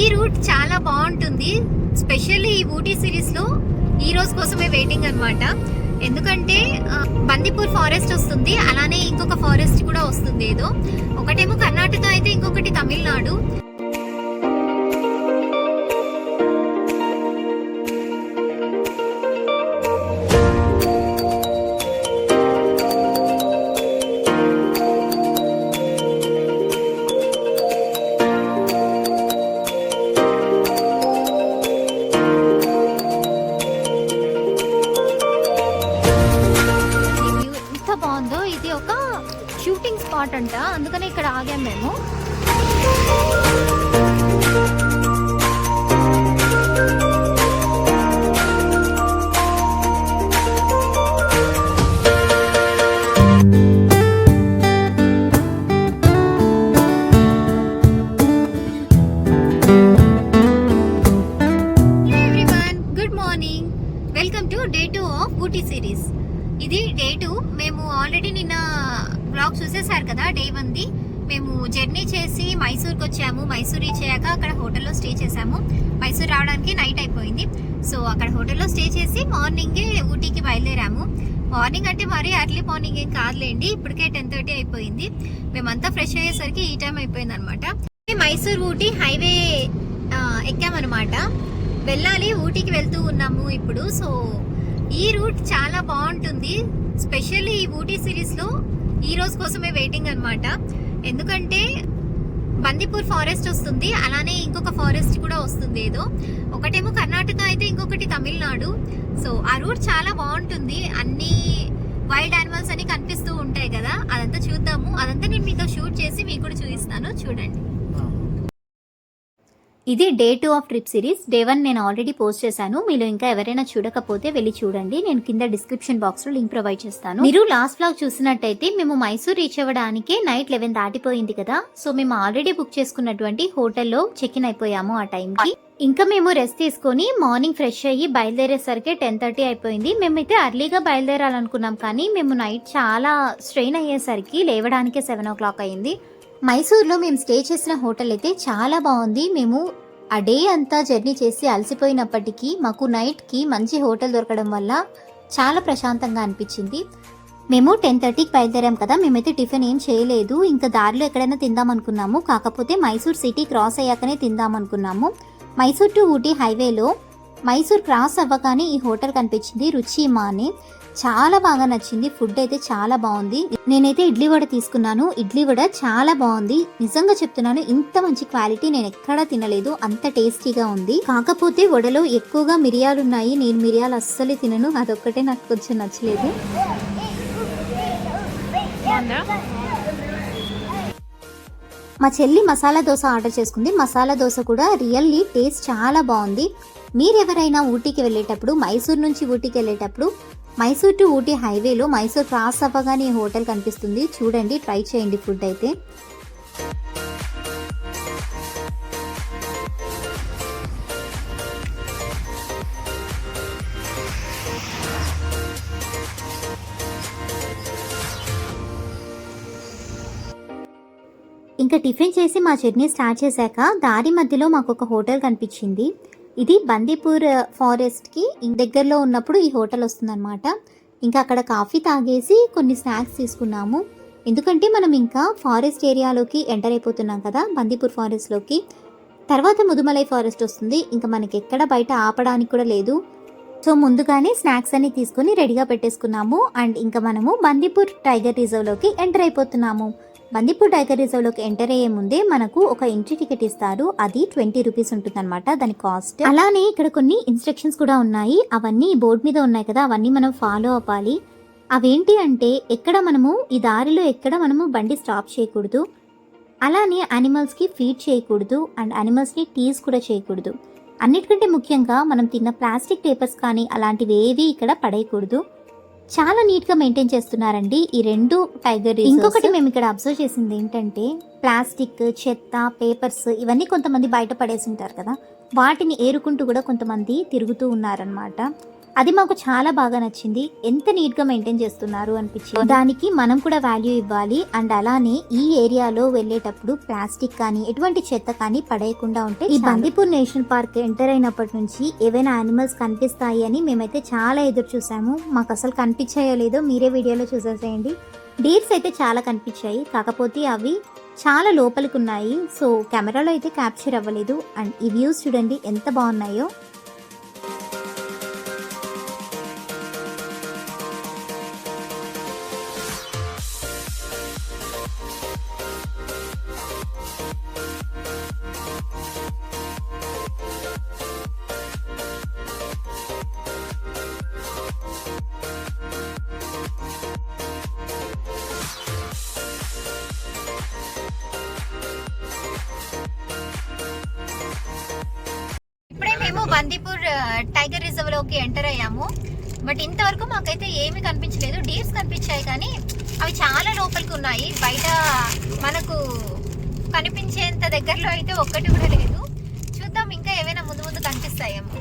ఈ రూట్ చాలా బాగుంటుంది స్పెషల్లీ ఈ ఊటీ సిరీస్లో. ఈ రోజు కోసమే వెయిటింగ్ అన్నమాట. ఎందుకంటే బందిపూర్ ఫారెస్ట్ వస్తుంది అలానే ఇంకొక ఫారెస్ట్ కూడా వస్తుంది ఏదో. ఒకటేమో కర్ణాటక అయితే ఇంకొకటి తమిళనాడు. అనమాట మైసూర్ ఊటీ హైవే ఆ, ఎక్కామన్నమాట. వెళ్ళాలి ఊటీకి వెళ్తూ ఉన్నాము ఇప్పుడు. సో ఈ రూట్ చాలా బాగుంటుంది. స్పెషల్లీ ఈ ఊటీ సిరీస్లో ఈ రోజు కోసమే వెయిటింగ్ అనమాట ఎందుకంటే బందిపూర్ ఫారెస్ట్ వస్తుంది. అలానే ఇంకొక ఫారెస్ట్ కూడా వస్తుంది ఏదో. ఒకటేమో కర్ణాటక అయితే ఇంకొకటి తమిళనాడు. సో ఆ రూట్ చాలా బాగుంటుంది. అన్నీ వైల్డ్ యానిమల్స్ అని కనిపిస్తూ ఉంటాయి కదా అదంతా చూద్దాము. అదంతా నేను మీతో షూట్ చేసి మీకు కూడా చూపిస్తాను. చూడండి. ఇది day two of trip series. Day one నేను ఆల్రెడీ పోస్ట్ చేశాను. మీరు ఇంకా ఎవరైనా చూడకపోతే వెళ్ళి చూడండి. నేను కింద డిస్క్రిప్షన్ బాక్స్లో లింక్ ప్రొవైడ్ చేస్తాను. మీరు లాస్ట్ బ్లాగ్ చూసినట్టయితే మేము మైసూర్ రీచ్ అవ్వడానికి నైట్ లెవెన్ దాటిపోయింది కదా. సో మేము ఆల్రెడీ బుక్ చేసుకున్నటువంటి హోటల్లో చెక్ ఇన్ అయిపోయాము ఆ టైంకి. ఇంకా మేము రెస్ట్ తీసుకొని మార్నింగ్ ఫ్రెష్ అయ్యి బయలుదేరేసరికి టెన్ థర్టీ అయిపోయింది. మేమైతే అర్లీగా బయలుదేరాలనుకున్నాం కానీ మేము నైట్ చాలా స్ట్రెయిన్ అయ్యేసరికి లేవడానికే సెవెన్ ఓ క్లాక్ అయింది. మైసూర్లో మేము స్టే చేసిన హోటల్ అయితే చాలా బాగుంది. మేము ఆ డే అంతా జర్నీ చేసి అలసిపోయినప్పటికీ మాకు నైట్కి మంచి హోటల్ దొరకడం వల్ల చాలా ప్రశాంతంగా అనిపించింది. మేము టెన్ థర్టీకి బయలుదేరాం కదా మేమైతే టిఫిన్ ఏం చేయలేదు. ఇంకా దారిలో ఎక్కడైనా తిందాం అనుకున్నాము కాకపోతే మైసూర్ సిటీ క్రాస్ అయ్యాకనే తిందాం అనుకున్నాము మైసూర్ టు ఊటీ హైవేలో మైసూర్ క్రాస్ అవ్వగానే ఈ హోటల్ కనిపించింది రుచి మా అని చాలా బాగా నచ్చింది. ఫుడ్ అయితే చాలా బాగుంది. నేనైతే ఇడ్లీ వడ తీసుకున్నాను. ఇడ్లీ వడ చాలా బాగుంది. నిజంగా చెప్తున్నాను ఇంత మంచి క్వాలిటీ నేను ఎక్కడా తినలేదు. అంత టేస్టీగా ఉంది. కాకపోతే వడలో ఎక్కువగా మిరియాలు ఉన్నాయి. నేను మిరియాలు అస్సలు తినను. అదొక్కటే నాకు కొంచెం నచ్చలేదు. మా చెల్లి మసాలా దోశ ఆర్డర్ చేసుకుంది. మసాలా దోశ కూడా రియల్లీ టేస్ట్ చాలా బాగుంది. మీరెవరైనా ఊటీకి వెళ్ళేటప్పుడు మైసూర్ నుంచి ఊటీకి వెళ్ళేటప్పుడు మైసూర్ టు ఊటీ హైవేలో మైసూర్ క్రాస్ అవ్వగానే హోటల్ కనిపిస్తుంది. చూడండి ట్రై చేయండి ఫుడ్ అయితే. ఇంకా టిఫిన్ చేసి మా జర్నీ స్టార్ట్ చేశాక దారి మధ్యలో మాకు ఒక హోటల్ కనిపించింది. ఇది బందీపూర్ uh, ఫారెస్ట్కి దగ్గరలో ఉన్నప్పుడు ఈ హోటల్ వస్తుందన్నమాట. ఇంకా అక్కడ కాఫీ తాగేసి కొన్ని స్నాక్స్ తీసుకున్నాము. ఎందుకంటే మనం ఇంకా ఫారెస్ట్ ఏరియాలోకి ఎంటర్ అయిపోతున్నాం కదా బందీపూర్ ఫారెస్ట్లోకి తర్వాత ముదుమలై ఫారెస్ట్ వస్తుంది. ఇంకా మనకి ఎక్కడ బయట ఆపడానికి కూడా లేదు. సో ముందుగానే స్నాక్స్ అన్ని తీసుకొని రెడీగా పెట్టేసుకున్నాము. అండ్ ఇంకా మనము బందీపూర్ టైగర్ రిజర్వ్లోకి ఎంటర్ అయిపోతున్నాము. బందిపూర్ టైగర్ రిజర్వ్లోకి ఎంటర్ అయ్యే ముందే మనకు ఒక ఎంట్రీ టికెట్ ఇస్తారు. అది ట్వంటీ రూపీస్ ఉంటుందన్నమాట. దాని కాస్ట్. అలానే ఇక్కడ కొన్ని ఇన్స్ట్రక్షన్స్ కూడా ఉన్నాయి. అవన్నీ బోర్డు మీద ఉన్నాయి కదా. అవన్నీ మనం ఫాలో అవ్వాలి. అవేంటి అంటే ఎక్కడ మనము ఈ దారిలో ఎక్కడ మనము బండి స్టాప్ చేయకూడదు. అలానే యానిమల్స్కి ఫీడ్ చేయకూడదు. అండ్ యానిమల్స్ని టీజ్ కూడా చేయకూడదు. అన్నిటికంటే ముఖ్యంగా మనం తిన్న ప్లాస్టిక్ పేపర్స్ కానీ అలాంటివి ఏవి ఇక్కడ పడేయకూడదు. చాలా నీట్గా మెయింటైన్ చేస్తున్నారండి ఈ రెండు టైగర్ ఇంకొకటి మేము ఇక్కడ అబ్జర్వ్ చేసింది ఏంటంటే ప్లాస్టిక్ చెత్త పేపర్స్ ఇవన్నీ కొంతమంది బయట పడేసి ఉంటారు కదా. వాటిని ఏరుకుంటూ కూడా కొంతమంది తిరుగుతూ ఉన్నారనమాట అది మాకు చాలా బాగా నచ్చింది. ఎంత నీట్గా మెయింటైన్ చేస్తున్నారు అనిపించింది. దానికి మనం కూడా వాల్యూ ఇవ్వాలి. అండ్ అలానే ఈ ఏరియాలో వెళ్ళేటప్పుడు ప్లాస్టిక్ కానీ ఎటువంటి చెత్త కానీ పడేయకుండా ఉంటే ఈ బందీపూర్ నేషనల్ పార్క్ ఎంటర్ అయినప్పటి నుంచి ఏవైనా యానిమల్స్ కనిపిస్తాయి అని మేమైతే చాలా ఎదురు చూసాము. మాకు అసలు కనిపించాయో లేదో మీరే వీడియోలో చూసేసేయండి. డీర్స్ అయితే చాలా కనిపించాయి. కాకపోతే అవి చాలా లోపలికి ఉన్నాయి. సో కెమెరాలో అయితే క్యాప్చర్ అవ్వలేదు. అండ్ ఈ వ్యూస్ చూడండి ఎంత బాగున్నాయో. కనిపించాయి కానీ అవి చాలా లోపలికి ఉన్నాయి. బయట మనకు కనిపించేంత దగ్గరలో అయితే ఒక్కటి కూడా లేదు. చూద్దాం ఇంకా ఏమైనా ముందు ముందు కనిపిస్తాయేమో.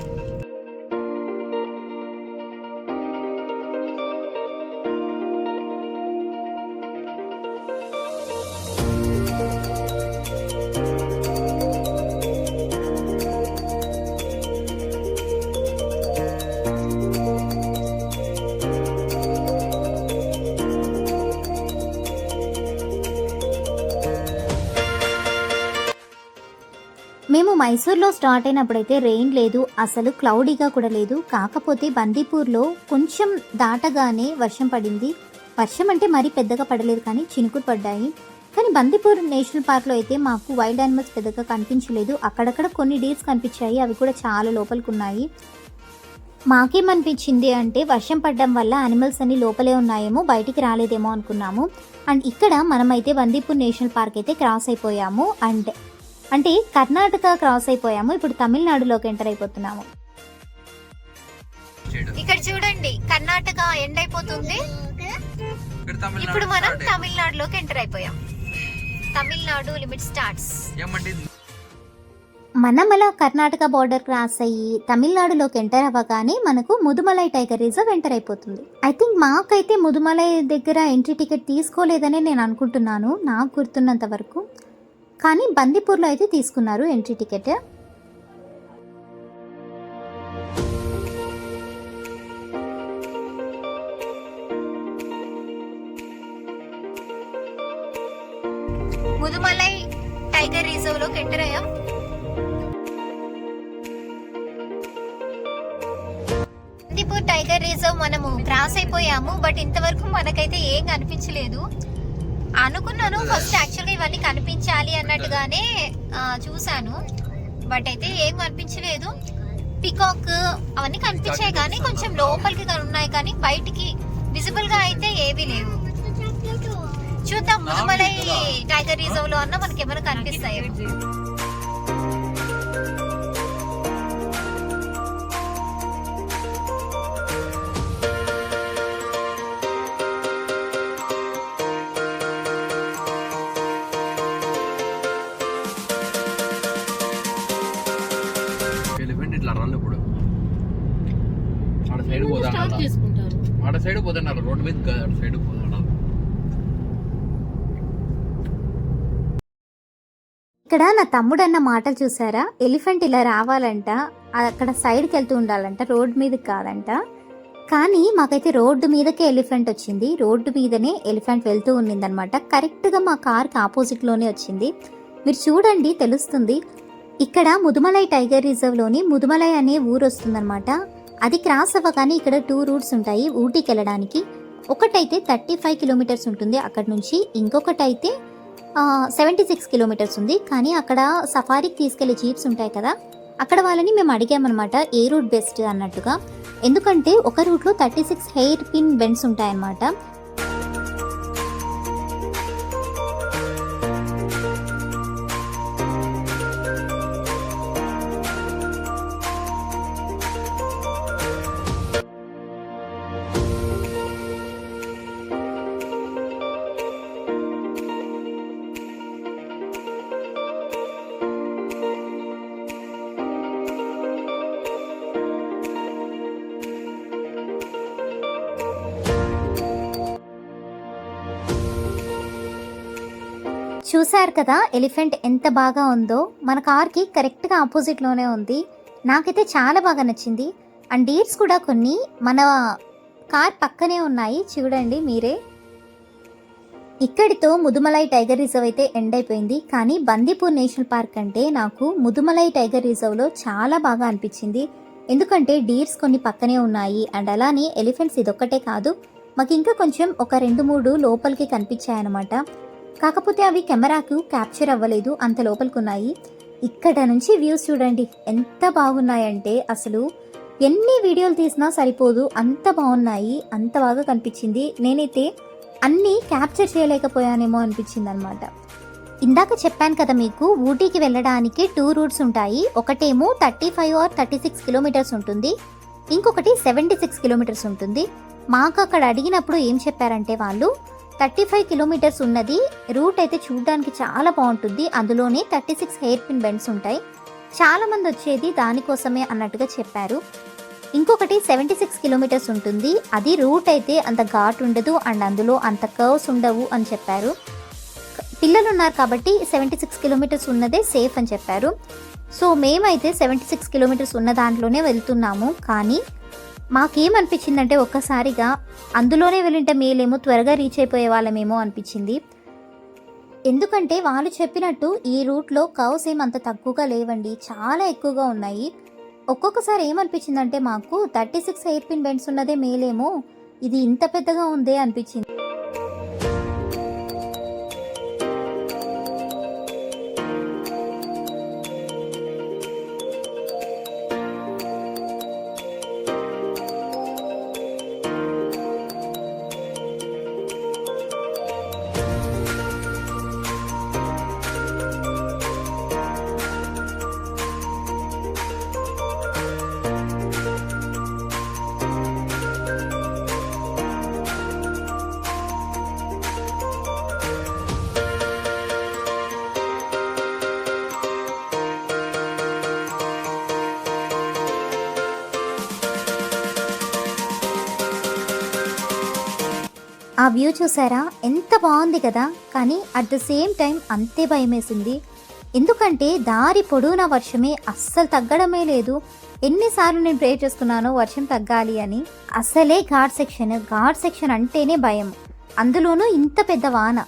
మైసూర్లో స్టార్ట్ అయినప్పుడైతే రెయిన్ లేదు అసలు క్లౌడీగా కూడా లేదు. కాకపోతే బందీపూర్లో కొంచెం దాటగానే వర్షం పడింది. వర్షం అంటే మరీ పెద్దగా పడలేదు కానీ చినుకులు పడ్డాయి. కానీ బందీపూర్ నేషనల్ పార్క్లో అయితే మాకు వైల్డ్ యానిమల్స్ పెద్దగా కనిపించలేదు. అక్కడక్కడ కొన్ని డీర్స్ కనిపించాయి అవి కూడా చాలా లోపలికి ఉన్నాయి. మాకేమనిపించింది అంటే వర్షం పడడం వల్ల యానిమల్స్ అన్ని లోపలే ఉన్నాయేమో బయటికి రాలేదేమో అనుకున్నాము. అండ్ ఇక్కడ మనమైతే బందీపూర్ నేషనల్ పార్క్ అయితే క్రాస్ అయిపోయాము. అండ్ అంటే కర్ణాటక క్రాస్ అయిపోయాము ఇప్పుడు తమిళనాడులోకి ఎంటర్ అయిపోతున్నాము. ఇక్కడ చూడండి కర్ణాటక ఎండ్ అయిపోతుంది. ఇక్కడ తమిళనాడు ఇప్పుడు మనం. తమిళనాడులోకి ఎంటర్ అయిపోయాం. Tamil Nadu limit starts. మనం అలా కర్ణాటక బార్డర్ క్రాస్ అయ్యి తమిళనాడులోకి ఎంటర్ అవ్వగానే మనకు ముదుమలై టైగర్ రిజర్వ్ ఎంటర్ అయిపోతుంది. ఐ థింక్ మాకైతే ముదుమలై దగ్గర ఎంట్రీ టికెట్ తీసుకోలేదని నేను అనుకుంటున్నాను నాకు గుర్తున్నంత వరకు. కానీ బందీపూర్లో అయితే తీసుకున్నారు entry ticket Mudumalai tiger reserve enter అయ్యాం బందీపూర్ టైగర్ రిజర్వ్ మనము క్రాస్ అయిపోయాము బట్ ఇంతవరకు మనకైతే ఏం కనిపించలేదు అనుకున్నాను. ఫస్ట్ యాక్చువల్గా ఇవన్నీ కనిపించాలి అన్నట్టుగానే చూశాను. బట్ అయితే ఏం కనిపించలేదు పికాక్ అవన్నీ కనిపించాయి కానీ కొంచెం లోపలికి ఉన్నాయి కానీ బయటికి విజిబుల్గా అయితే ఏవీ లేవు. చూద్దాం. ముదుమలై టైగర్ రిజర్వ్లో అన్న మనకి ఏమైనా కనిపిస్తాయి. పోతున్నారు రోడ్డు సైడ్ పోతున్నారు ఇక్కడ నా తమ్ముడు అన్న మాటలు చూసారా? ఎలిఫెంట్ ఇలా రావాలంట అక్కడ సైడ్కి వెళ్తూ ఉండాలంట రోడ్ మీదకి కాదంట. కానీ మాకైతే రోడ్డు మీదకే ఎలిఫెంట్ వచ్చింది. రోడ్డు మీదనే ఎలిఫెంట్ వెళ్తూ ఉన్నిందనమాట. కరెక్ట్గా మా కార్కి ఆపోజిట్లోనే వచ్చింది. మీరు చూడండి తెలుస్తుంది. ఇక్కడ ముదుమలై టైగర్ రిజర్వ్లోని ముదుమలై అనే ఊరు వస్తుందన్నమాట అది క్రాస్ అవ్వగానే ఇక్కడ టూ రూట్స్ ఉంటాయి ఊటీకి వెళ్ళడానికి. ఒకటైతే థర్టీ ఫైవ్ కిలోమీటర్స్ ఉంటుంది అక్కడ నుంచి. ఇంకొకటైతే సెవెంటీ సిక్స్ కిలోమీటర్స్ ఉంది. కానీ అక్కడ సఫారీకి తీసుకెళ్ళే జీప్స్ ఉంటాయి కదా అక్కడ వాళ్ళని మేము అడిగామన్నమాట ఏ రూట్ బెస్ట్ అన్నట్టుగా. ఎందుకంటే ఒక రూట్లో thirty six hairpin bends ఉంటాయన్నమాట. చూశారు కదా ఎలిఫెంట్ ఎంత బాగా ఉందో? మన కార్కి కరెక్ట్గా ఆపోజిట్లోనే ఉంది. నాకైతే చాలా బాగా నచ్చింది. అండ్ డీర్స్ కూడా కొన్ని. మన కార్ పక్కనే ఉన్నాయి. చూడండి మీరే. ఇక్కడితో ముదుమలై టైగర్ రిజర్వ్ అయితే ఎండ్ అయిపోయింది. కానీ బందీపూర్ నేషనల్ పార్క్ అంటే నాకు ముదుమలై టైగర్ రిజర్వ్లో చాలా బాగా అనిపించింది. ఎందుకంటే డీర్స్ కొన్ని పక్కనే ఉన్నాయి. అండ్ అలానే ఎలిఫెంట్స్ ఇదొక్కటే కాదు. మాకు ఇంకా కొంచెం ఒక రెండు మూడు లోపలికి కనిపించాయన్నమాట. కాకపోతే అవి కెమెరాకు క్యాప్చర్ అవ్వలేదు అంత లోపలికి ఉన్నాయి ఇక్కడ నుంచి వ్యూస్ చూడండి ఎంత బాగున్నాయంటే అసలు ఎన్ని వీడియోలు తీసినా సరిపోదు అంత బాగున్నాయి అంత బాగా కనిపించింది. నేనైతే అన్నీ క్యాప్చర్ చేయలేకపోయానేమో అనిపించింది అనమాట ఇందాక చెప్పాను కదా మీకు ఊటీకి వెళ్ళడానికి టూ రూట్స్ ఉంటాయి. ఒకటేమో thirty five or thirty six kilometres ఉంటుంది. ఇంకొకటి సెవెంటీ సిక్స్ కిలోమీటర్స్ ఉంటుంది. మాకు అక్కడ అడిగినప్పుడు ఏం చెప్పారంటే వాళ్ళు థర్టీ ఫైవ్ కిలోమీటర్స్ ఉన్నది. రూట్ అయితే చూడడానికి చాలా బాగుంటుంది. అందులోనే thirty six hairpin bends ఉంటాయి. చాలా మంది వచ్చేది దానికోసమే అన్నట్టుగా చెప్పారు. ఇంకొకటి సెవెంటీ సిక్స్ కిలోమీటర్స్ ఉంటుంది. అది రూట్ అయితే అంత ఘాట్ ఉండదు అండ్ అందులో అంత కర్వ్స్ ఉండవు అని చెప్పారు. పిల్లలు ఉన్నారు కాబట్టి సెవెంటీ సిక్స్ కిలోమీటర్స్ ఉన్నదే సేఫ్ అని చెప్పారు. సో మేమైతే సెవెంటీ సిక్స్ కిలోమీటర్స్ ఉన్న దాంట్లోనే వెళ్తున్నాము. కానీ మాకేమనిపించిందంటే ఒక్కసారిగా అందులోనే వెళ్ళింటే మేలేమో త్వరగా రీచ్ అయిపోయే వాళ్ళమేమో అనిపించింది. ఎందుకంటే వాళ్ళు చెప్పినట్టు ఈ రూట్లో కౌస్ ఏం అంత తక్కువగా లేవండి చాలా ఎక్కువగా ఉన్నాయి. ఒక్కొక్కసారి ఏమనిపించిందంటే మాకు thirty six hairpin bends ఉన్నదే మేలేమో ఇది ఇంత పెద్దగా ఉందే అనిపించింది. ఆ వ్యూ చూసారా? ఎంత బాగుంది కదా? కానీ అట్ ద సేమ్ టైం అంతే భయమేసింది. ఎందుకంటే దారి పొడవునా వర్షమే అస్సలు తగ్గడమే లేదు. ఎన్నిసార్లు నేను ప్రే చేసుకున్నానో వర్షం తగ్గాలి అని. అసలే ఘాట్ సెక్షన్ ఘాట్ సెక్షన్ అంటేనే భయం. అందులోనూ ఇంత పెద్ద వాన.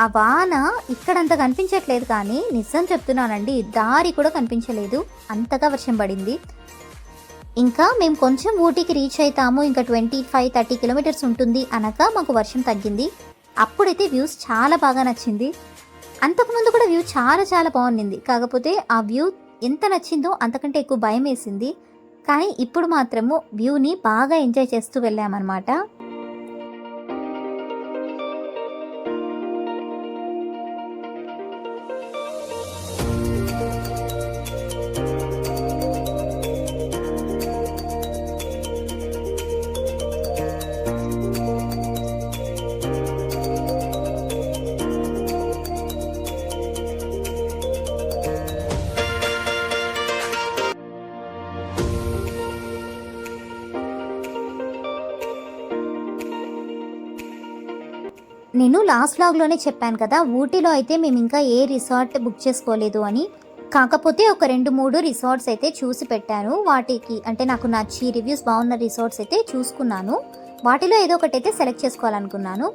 ఆ వాన ఇక్కడంత కనిపించట్లేదు కానీ నిజం చెప్తున్నానండి దారి కూడా కనిపించలేదు. అంతగా వర్షం పడింది. ఇంకా మేము కొంచెం ఊటీకి రీచ్ అవుతాము ఇంకా ట్వంటీ ఫైవ్ థర్టీ కిలోమీటర్స్ ఉంటుంది అనగా మాకు వర్షం తగ్గింది. అప్పుడైతే వ్యూస్ చాలా బాగా నచ్చింది. అంతకుముందు కూడా వ్యూ చాలా చాలా బాగుండింది. కాకపోతే ఆ వ్యూ ఎంత నచ్చిందో అంతకంటే ఎక్కువ భయం వేసింది కానీ ఇప్పుడు మాత్రము వ్యూని బాగా ఎంజాయ్ చేస్తూ వెళ్ళామన్నమాట. నేను లాస్ట్ లాగ్లోనే చెప్పాను కదా ఊటీలో అయితే మేము ఇంకా ఏ రిసార్ట్ బుక్ చేసుకోలేదు అని. కాకపోతే ఒక రెండు మూడు రిసార్ట్స్ అయితే చూసి పెట్టాను. వాటికి అంటే నాకు నచ్చి రివ్యూస్ బాగున్న రిసార్ట్స్ అయితే చూసుకున్నాను. వాటిలో ఏదో ఒకటి అయితే సెలెక్ట్ చేసుకోవాలనుకున్నాను.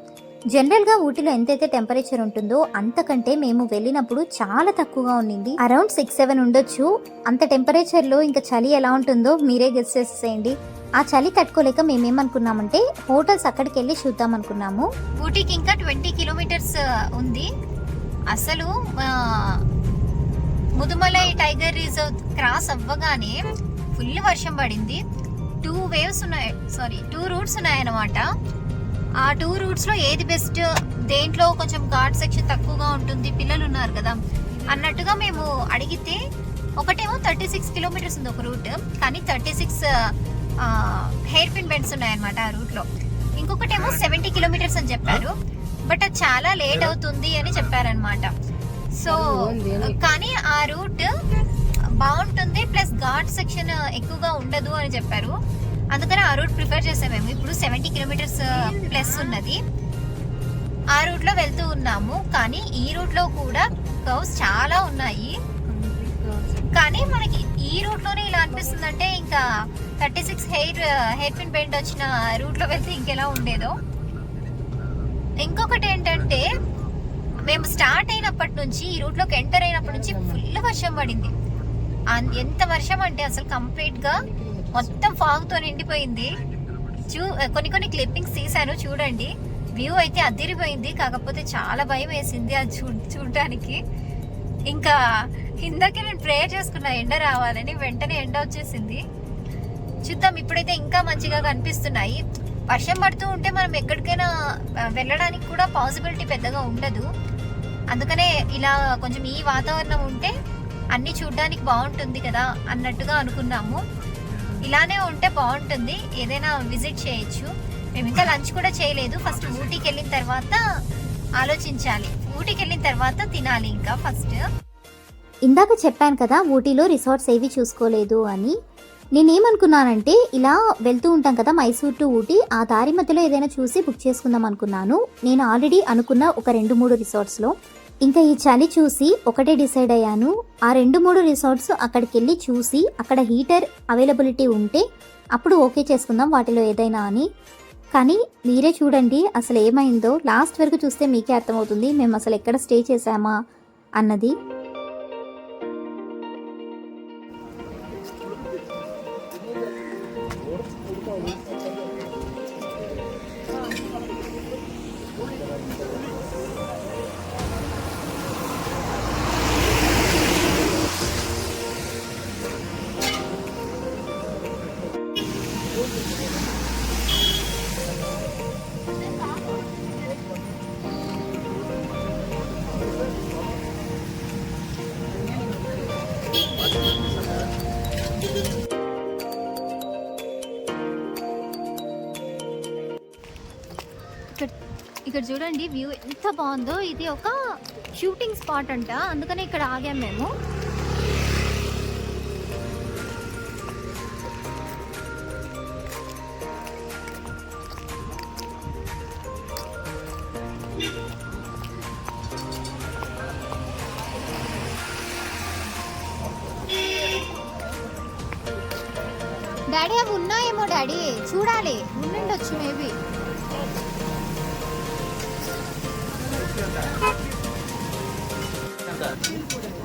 జనరల్గా ఊటీలో ఎంతైతే టెంపరేచర్ ఉంటుందో అంతకంటే మేము వెళ్ళినప్పుడు చాలా తక్కువగా ఉండింది. అరౌండ్ సిక్స్ సెవెన్ ఉండొచ్చు. అంత టెంపరేచర్లో ఇంకా చలి ఎలా ఉంటుందో మీరే గెస్ చేసేయండి ఆ చలి తట్టుకోలేక మేమేమనుకున్నామంటే హోటల్స్ అక్కడికి వెళ్ళి చూద్దాం అనుకున్నాము ఊటీకి ఇంకా ట్వంటీ కిలోమీటర్స్ ఉంది. అసలు ముదుమలై టైగర్ రిజర్వ్ క్రాస్ అవ్వగానే ఫుల్ వర్షం పడింది. టూ వేవ్స్ ఉన్నాయి సారీ టూ రూట్స్ ఉన్నాయన్నమాట. ఆ టూ రూట్స్లో ఏది బెస్ట్? దేంట్లో కొంచెం ఘాట్ సెక్షన్ తక్కువగా ఉంటుంది పిల్లలు ఉన్నారు కదా. అన్నట్టుగా మేము అడిగితే ఒకటేమో థర్టీ సిక్స్ కిలోమీటర్స్ ఉంది ఒక రూట్. కానీ thirty six hairpin bends ఉన్నాయన్నమాట ఆ రూట్లో ఇంకొకటేమో సెవెంటీ కిలోమీటర్స్ అని చెప్పారు. బట్ అది చాలా లేట్ అవుతుంది అని చెప్పారనమాట సో కానీ ఆ రూట్ బాగుంటుంది ప్లస్ ఘాట్ సెక్షన్ ఎక్కువగా ఉండదు అని చెప్పారు. అందుకని ఆ రూట్ ప్రిఫర్ చేసాం మేము. ఇప్పుడు సెవెంటీ కిలోమీటర్స్ ప్లస్ ఉన్నది. ఆ రూట్లో వెళ్తూ ఉన్నాము. కానీ ఈ రూట్లో కూడా కర్వ్స్ చాలా ఉన్నాయి. కానీ మనకి ఈ రూట్లోనే ఇలా అనిపిస్తుంది అంటే ఇంకా thirty six hair hairpin bend వచ్చిన రూట్లో వెళ్తే ఇంకెలా ఉండేదో. ఇంకొకటి ఏంటంటే మేము స్టార్ట్ అయినప్పటి నుంచి ఈ రూట్లోకి ఎంటర్ అయినప్పటి నుంచి ఫుల్ వర్షం పడింది. అన్- ఎంత వర్షం అంటే అసలు కంప్లీట్గా మొత్తం ఫాగ్తో నిండిపోయింది. చూ కొన్ని కొన్ని క్లిప్పింగ్స్ తీసాను చూడండి. వ్యూ అయితే అదిరిపోయింది కాకపోతే చాలా భయం వేసింది అది చూ చూడటానికి ఇంకా ఇందాకే నేను ప్రేయర్ చేసుకున్నా ఎండ రావాలని వెంటనే ఎండ వచ్చేసింది. చూద్దాం. ఇప్పుడైతే ఇంకా మంచిగా కనిపిస్తున్నాయి. వర్షం పడుతూ ఉంటే మనం ఎక్కడికైనా వెళ్ళడానికి కూడా పాసిబిలిటీ పెద్దగా ఉండదు. అందుకనే ఇలా కొంచెం ఈ వాతావరణం ఉంటే అన్ని చూడడానికి బాగుంటుంది కదా అన్నట్టుగా అనుకున్నాము. ఇలానే ఉంటే బాగుంటుంది. ఏదైనా విజిట్ చేయొచ్చు. మేము ఇంకా లంచ్ కూడా చేయలేదు. ఫస్ట్ ఊటీకి వెళ్ళిన తర్వాత ఆలోచించాలి. ఊటీకి వెళ్ళిన తర్వాత తినాలి ఇంకా ఫస్ట్. ఇందాక చెప్పాను కదా ఊటీలో రిసార్ట్స్ ఏవి చూసుకోలేదు అని. నేనేమనుకున్నానంటే ఇలా వెళ్తూ ఉంటాం కదా మైసూర్ టు ఊటీ ఆ దారి మధ్యలో ఏదైనా చూసి బుక్ చేసుకుందాం అనుకున్నాను. నేను ఆల్రెడీ అనుకున్న ఒక రెండు మూడు రిసార్ట్స్లో. ఇంకా ఈ చలి చూసి ఒకటే డిసైడ్ అయ్యాను. ఆ రెండు మూడు రిసార్ట్స్ అక్కడికి వెళ్ళి చూసి అక్కడ హీటర్ అవైలబిలిటీ ఉంటే అప్పుడు ఓకే చేసుకుందాం వాటిలో ఏదైనా అని. కానీ మీరే చూడండి అసలు ఏమైందో లాస్ట్ వరకు చూస్తే మీకే అర్థమవుతుంది మేము అసలు ఎక్కడ స్టే చేసామా అన్నది. ఇక్కడ చూడండి వ్యూ ఎంత బాగుందో. ఇది ఒక షూటింగ్ స్పాట్ అంట. అందుకనే ఇక్కడ ఆగాం మేము.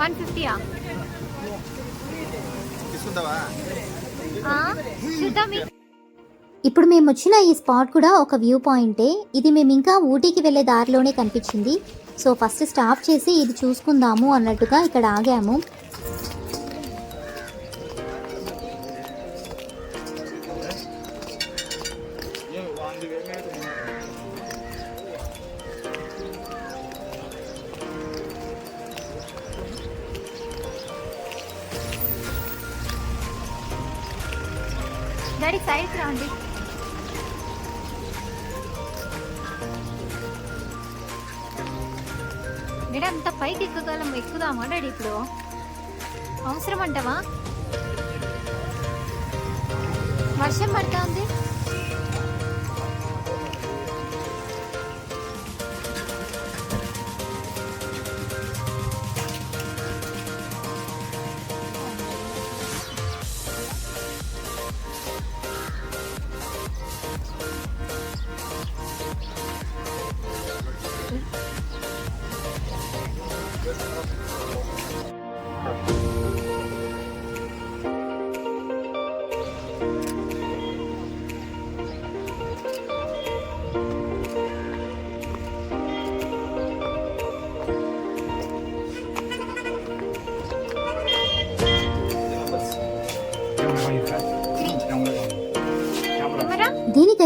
వన్ ఫిఫ్టీయా? తీసుకుంటావా? చూద్దాం ఇప్పుడు మేము వచ్చిన ఈ స్పాట్ కూడా ఒక వ్యూ పాయింటే. ఇది మేము ఇంకా ఊటీకి వెళ్ళే దారిలోనే కనిపించింది. సో ఫస్ట్ స్టాప్ చేసి ఇది చూసుకుందాము అన్నట్టుగా ఇక్కడ ఆగాము. డాడీ అంత పైకి ఎక్కగలం ఎక్కుదామా డాడీ ఇప్పుడు? అవసరం అంటావా వర్షం పడుతుంది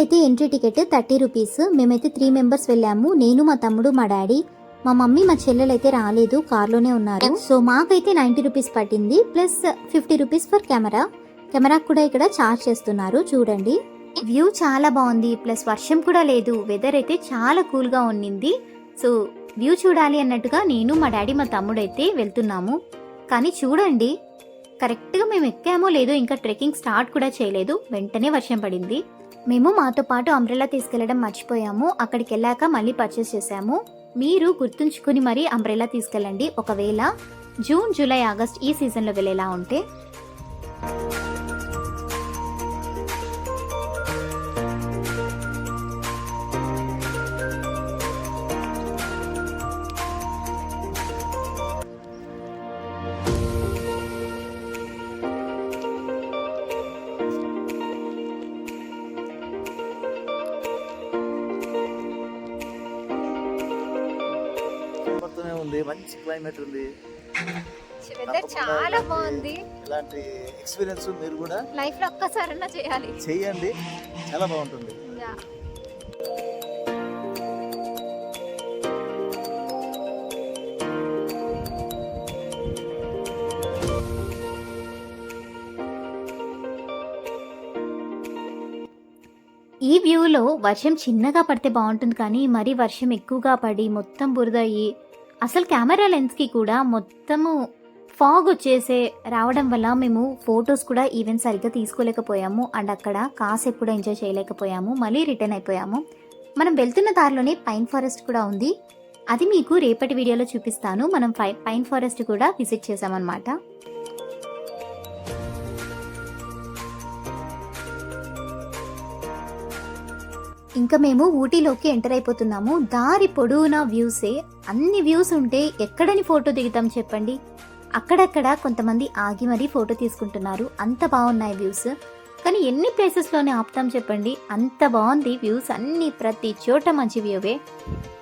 అయితే ఎంట్రీ టికెట్ థర్టీ రూపీస్ మేమైతే త్రీ మెంబర్స్ వెళ్ళాము. నేను మా తమ్ముడు మా డాడీ మా మమ్మీ మా చెల్లెలు అయితే రాలేదు. కార్లోనే ఉన్నారు. సో మాకైతే నైంటీ రూపీస్ పట్టింది. Plus fifty rupees for camera camera కూడా ఇక్కడ చార్జ్ చేస్తున్నారు. చూడండి. వ్యూ చాలా బాగుంది. ప్లస్ వర్షం కూడా లేదు. వెదర్ అయితే చాలా కూల్గా ఉన్నింది. సో వ్యూ చూడాలి అన్నట్టుగా నేను మా డాడీ మా తమ్ముడు అయితే వెళ్తున్నాము. కానీ చూడండి. కరెక్ట్గా మేము ఎక్కామో లేదో ఇంకా ట్రెక్కింగ్ స్టార్ట్ కూడా చేయలేదు. వెంటనే వర్షం పడింది. మేము మాతో పాటు అంబ్రెలా తీసుకెళ్ళడం మర్చిపోయాము. అక్కడికి వెళ్ళాక మళ్ళీ పర్చేస్ చేసాము మీరు గుర్తుంచుకుని మరీ అంబ్రెలా తీసుకెళ్ళండి. ఒకవేళ జూన్ జూలై ఆగస్ట్ ఈ సీజన్లో వెళ్ళేలా ఉంటే. ఎక్స్పీరియన్స్ మీరు కూడా లైఫ్లో ఒక్కసారన్నా చేయాలి. చేయండి. చాలా బాగుంటుంది. ఈ వ్యూలో వర్షం చిన్నగా పడితే బాగుంటుంది కానీ మరీ వర్షం ఎక్కువగా పడి మొత్తం బురద అయ్యి అసలు కెమెరా లెన్స్కి కూడా మొత్తము ఫాగ్ వచ్చేసే రావడం వల్ల మేము ఫొటోస్ కూడా ఈవెన్ సరిగ్గా తీసుకోలేకపోయాము. అండ్ అక్కడ కాసేపు కూడా ఎంజాయ్ చేయలేకపోయాము. మళ్ళీ రిటర్న్ అయిపోయాము. మనం వెళ్తున్న దారిలోనే పైన్ ఫారెస్ట్ కూడా ఉంది. అది మీకు రేపటి వీడియోలో చూపిస్తాను. మనం పై పైన్ ఫారెస్ట్ కూడా విజిట్ చేసామన్నమాట ఇంకా మేము ఊటీలోకి ఎంటర్ అయిపోతున్నాము. దారి పొడవునా వ్యూసే. అన్ని వ్యూస్ ఉంటే ఎక్కడని ఫోటో దిగుతాం చెప్పండి. అక్కడక్కడ కొంతమంది ఆగి మరీ ఫోటో తీసుకుంటున్నారు. అంత బాగున్నాయి వ్యూస్. కానీ ఎన్ని ప్లేసెస్లోనే ఆపుతాం చెప్పండి. అంత బాగుంది వ్యూస్ అన్ని ప్రతి చోట మంచి వ్యూవే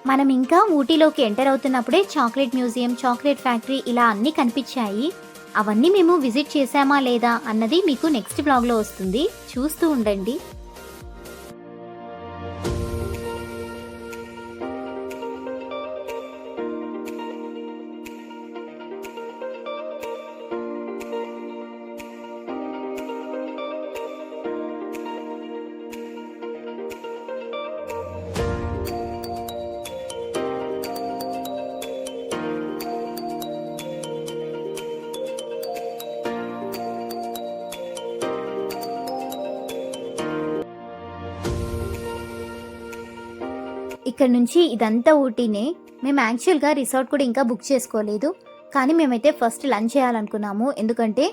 మనం ఇంకా ఊటీలోకి ఎంటర్ అవుతున్నప్పుడే చాక్లెట్ మ్యూజియం చాక్లెట్ ఫ్యాక్టరీ ఇలా అన్నీ కనిపించాయి. అవన్నీ మేము విజిట్ చేశామా లేదా అన్నది మీకు నెక్స్ట్ బ్లాగ్లో వస్తుంది. చూస్తూ ఉండండి. ఇక్కడ నుంచి ఇదంతా ఊటీనే మేము యాక్చువల్గా రిసార్ట్ కూడా ఇంకా బుక్ చేసుకోలేదు. కానీ మేమైతే ఫస్ట్ లంచ్ చేయాలనుకున్నాము. ఎందుకంటే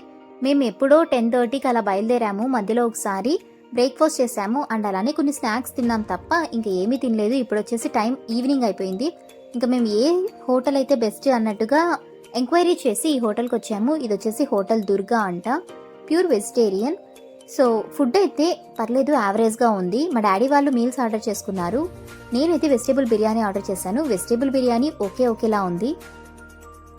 మేము ఎప్పుడో టెన్ థర్టీకి అలా బయలుదేరాము. మధ్యలో ఒకసారి బ్రేక్ఫాస్ట్ చేసాము అండ్ అలానే కొన్ని స్నాక్స్ తిన్నాం తప్ప ఇంకా ఏమీ తినలేదు. ఇప్పుడు వచ్చేసి టైం ఈవినింగ్ అయిపోయింది. ఇంకా మేము ఏ హోటల్ అయితే బెస్ట్ అన్నట్టుగా ఎంక్వైరీ చేసి ఈ హోటల్కి వచ్చాము. ఇది వచ్చేసి హోటల్ దుర్గా అంట. Pure vegetarian. సో ఫుడ్ అయితే పర్లేదు యావరేజ్గా ఉంది. మా డాడీ వాళ్ళు మీల్స్ ఆర్డర్ చేసుకున్నారు. నేనైతే వెజిటేబుల్ బిర్యానీ ఆర్డర్ చేశాను. వెజిటేబుల్ బిర్యానీ ఓకే ఓకేలా ఉంది.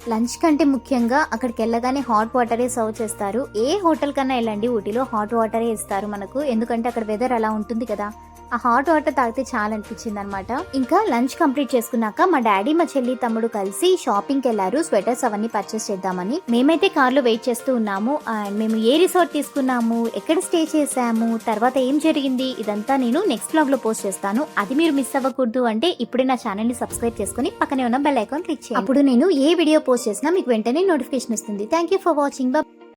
లంచ్ కంటే ముఖ్యంగా అక్కడికి వెళ్ళగానే హాట్ వాటరే సర్వ్ చేస్తారు. ఏ హోటల్ కన్నా వెళ్ళండి ఊటీలో హాట్ వాటరే ఇస్తారు మనకు. ఎందుకంటే అక్కడ వెదర్ అలా ఉంటుంది కదా. ఆ హాట్ వాటర్ తాగితే చాలా అనిపించింది అనమాట ఇంకా లంచ్ కంప్లీట్ చేసుకున్నాక మా డాడీ మా చెల్లి తమ్ముడు కలిసి షాపింగ్కి వెళ్ళారు. స్వెటర్స్ అవన్నీ పర్చేస్ చేద్దామని. మేమైతే కార్లో వెయిట్ చేస్తూ ఉన్నాము. అండ్ మేము ఏ రిసార్ట్ తీసుకున్నాము ఎక్కడ స్టే చేసాము తర్వాత ఏం జరిగింది ఇదంతా నేను నెక్స్ట్ బ్లాగ్లో పోస్ట్ చేస్తాను. అది మీరు మిస్ అవ్వకూడదు అంటే ఇప్పుడే నా ఛానల్ని సబ్స్క్రైబ్ చేసుకుని పక్కనే ఉన్న బెల్ ఐకాన్ క్లిక్ చేయండి. అప్పుడు నేను ఏ వీడియో పోస్ట్ చేసినా మీకు వెంటనే నోటిఫికేషన్ వస్తుంది. Thank you for watching.